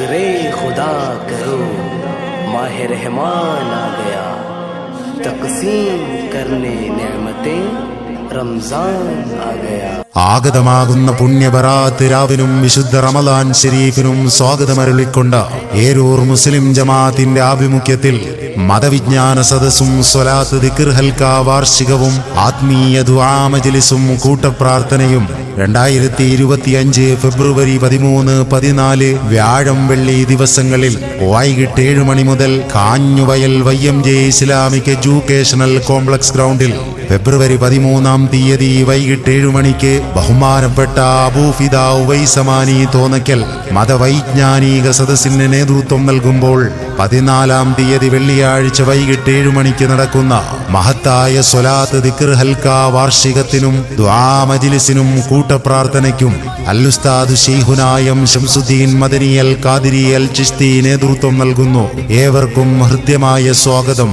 رے خدا کرو ماہ رحمان آ گیا۔ تقسیم کرنے نعمتیں ആഗതമാകുന്ന പുണ്യബറാത്ത് വിശുദ്ധ റമലാൻ ഷെരീഫിനും സ്വാഗതമരുളിക്കൊണ്ട് ഏരൂർ മുസ്ലിം ജമാഅത്തിന്റെ ആഭിമുഖ്യത്തിൽ മതവിജ്ഞാന സദസ്സും സ്വലാത്ത് ദിക്ർ ഹൽക്ക വാർഷികവും ആത്മീയ ദുആമജലിസും കൂട്ടപ്രാർത്ഥനയും രണ്ടായിരത്തി ഇരുപത്തിയഞ്ച് ഫെബ്രുവരി പതിമൂന്ന് പതിനാല് വ്യാഴം വെള്ളി ദിവസങ്ങളിൽ വൈകിട്ട് ഏഴ് മണി മുതൽ Kanjuvayal Y M J Islamic educational complex ഗ്രൗണ്ടിൽ ഫെബ്രുവരി പതിമൂന്നാം തീയതി വൈകിട്ട് ഏഴു മണിക്ക് ബഹുമാനപ്പെട്ട അബൂഫിദ ഉവൈസമാനി തോന്നക്കൽ മതവൈജ്ഞാനിക സദസ്സിന് നേതൃത്വം നൽകുമ്പോൾ പതിനാലാം തീയതി വെള്ളിയാഴ്ച വൈകിട്ട് ഏഴു മണിക്ക് നടക്കുന്ന മഹത്തായ സൊലാത്ത് ദിക്ർ ഹൽക്ക വാർഷികത്തിനും ദ്വാമജിലിസിനും കൂട്ടപ്രാർത്ഥനയ്ക്കും അല്ലുസ്താദ് ഷെയ്ഹുനായം ഷംസുദ്ദീൻ മദനി അൽ കാദിരി അൽ ചിസ്തി നേതൃത്വം നൽകുന്നു. ഏവർക്കും ഹൃദ്യമായ സ്വാഗതം.